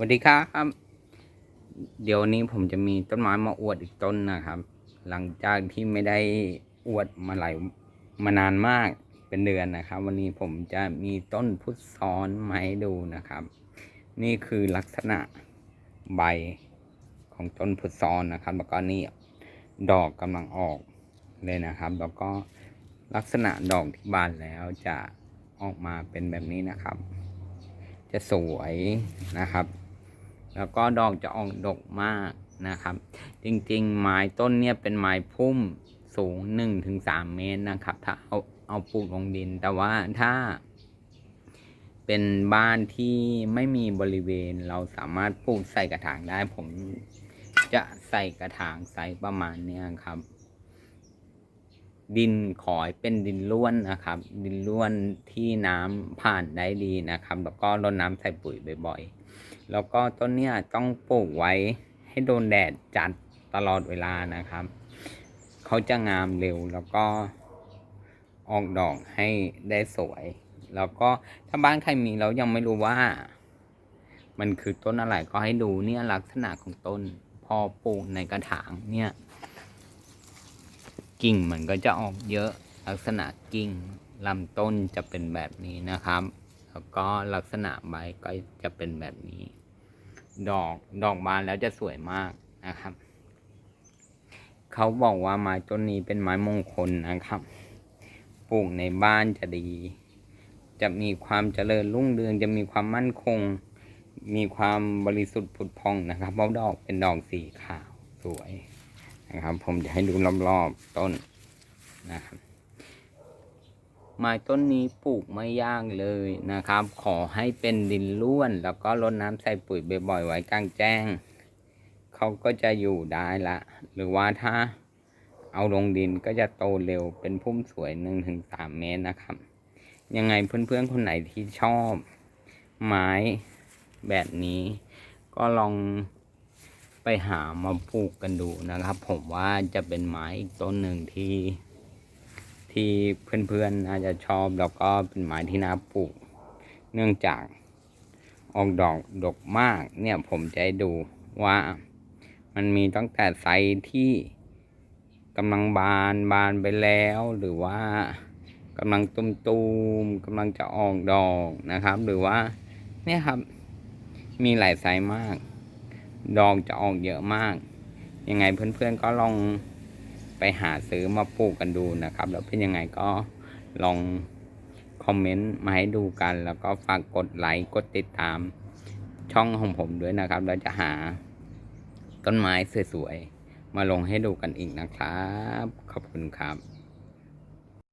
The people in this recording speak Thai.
สวัสดีครับ เดี๋ยวนี้ผมจะมีต้นไม้มาอวดอีกต้นนะครับ หลังจากที่ไม่ได้อวดมาหลายมานานมากเป็นเดือนนะครับ วันนี้ผมจะมีต้นพุทธซ้อนมาให้ดูนะครับ นี่คือลักษณะใบของต้นพุทธซ้อนนะครับ แล้วก็นี่ดอกกำลังออกเลยนะครับ แล้วก็ลักษณะดอกที่บานแล้วจะออกมาเป็นแบบนี้นะครับ จะสวยนะครับ แล้วก็ดอกจะออกดกมากนะครับ จริงๆ ไม้ต้นเนี่ยเป็นไม้พุ่มสูง 1-3ถึงเมตรนะครับ ถ้าเอาเอาปลูกลงดิน แต่ว่าถ้า เป็นบ้านที่ไม่มีบริเวณเราสามารถปลูกใส่กระถางได้ ผมจะใส่กระถางไซส์ประมาณเนี้ยครับ ดินขอให้เป็นดินล้วนนะครับ ดินล้วนที่น้ำผ่านได้ดีนะครับ แล้วก็รดน้ำใส่ปุ๋ยบ่อยๆ แล้วก็ต้นเนี้ยต้องปลูกไว้ให้โดนแดดจัดตลอดเวลานะครับ เขาจะงามเร็วแล้วก็ออกดอกให้ได้สวย แล้วก็ถ้าบ้านใครมีแล้วยังไม่รู้ว่า มันคือต้นอะไรก็ให้ดูเนี่ยลักษณะของต้น พอปลูกในกระถางเนี่ยกิ่งมันก็จะออกเยอะลักษณะกิ่งลำต้นจะเป็นแบบนี้นะครับ แล้วก็ลักษณะใบก็จะเป็นแบบนี้ ดอกดอกบานแล้วจะสวยมากนะครับ เขาบอกว่าไม้ต้นนี้เป็นไม้มงคลนะครับปลูกในบ้านจะดี จะมีความเจริญรุ่งเรืองจะมีความมั่นคง มีความบริสุทธิ์ผุดพองนะครับเพราะดอกเป็นดอกสีขาวสวยนะครับ ผมจะให้ดูรอบๆต้นนะครับ ไม้ต้นนี้ปลูกไม่ยากเลยนะครับ ขอให้เป็นดินร่วน แล้วก็รดน้ำใส่ปุ๋ยบ่อยๆไว้กลางแจ้ง เขาก็จะอยู่ได้ละ หรือว่าถ้าเอาลงดินก็จะโตเร็วเป็นพุ่มสวยหนึ่งถึงสามเมตรนะครับ ยังไงเพื่อนๆคนไหนที่ชอบ ไม้แบบนี้ ก็ลองไปหามาปลูกกันดูนะครับ ผมว่าจะเป็นไม้อีกต้นหนึ่งที่ ที่เพื่อนๆน่าจะชอบแล้วก็เป็นไม้ที่น่าปลูก เนื่องจากออกดอกดกมาก เนี่ยผมจะให้ดูว่ามันมีตั้งแต่ไซส์ที่กำลังบานบานไปแล้ว หรือว่ากำลังตุมตูมๆกำลังจะออกดอกนะครับ หรือว่าเนี่ยครับ มีหลายไซส์มาก ดอกจะออกเยอะมาก ยังไงเพื่อนๆก็ลอง ไปหาซื้อมาปลูกกันดูนะครับ แล้วเป็นยังไงก็ลองคอมเมนต์มาให้ดูกัน แล้วก็ฝากกดไลค์กดติดตามช่องของผมด้วยนะครับเราจะหาต้นไม้สวยๆมาลงให้ดูกันอีกนะครับ ขอบคุณครับ